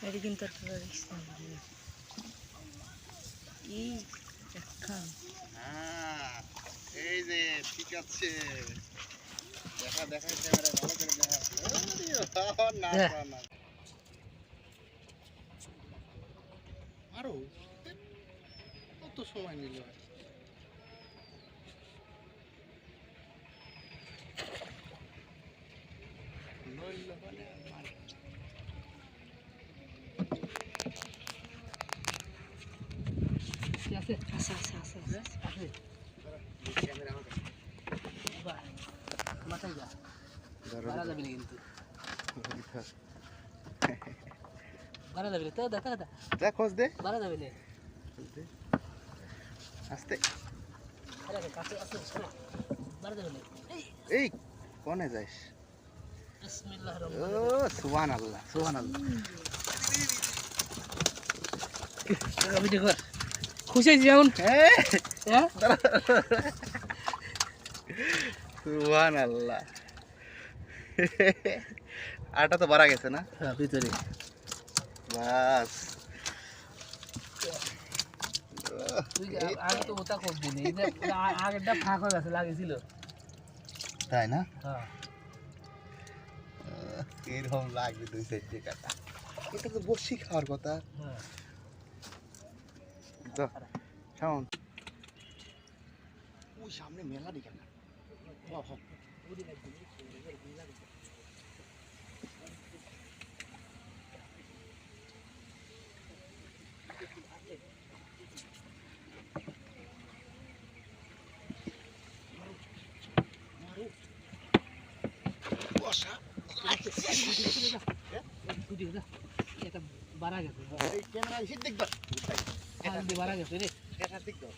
এটা কিন্তু একটা এই যে, ঠিক আছে। দেখা দেখা, ক্যামেরা ভালো করে দেখা। না আরও, কত সময় নিল? নইল মানে আর মার। আছে আছে আছে মাথায় যা মারা। যাবে না কিন্তু। মারা যাবে না তো দেখা দেখা যা খোঁজ দে মারা যাবে না। আস্তে এই, কোনে যাইস ও সুবহান আল্লাহ সুবহান আল্লাহ খুশি হয়েছি যেমন হ্যাঁ? সুবহান আল্লাহ আটা তো বাড়া গেছে না? হ্যাঁ ভিতরে। বাস। আগে তো ওটা করবি আগেরটা ফাঁক হয়ে গেছে লাগিয়েছিল। তাই না? হ্যাঁ। এরকম লাগবে দুই সাইড কাটা। এটা তো বসি খাওয়ার কথা। হ্যাঁ। ওই সামনে মেলা দিকে না। বাড়া গেছে এই ক্যামেরা হিট দেখবা। বাড়া গেছে রে। এটা দেখবা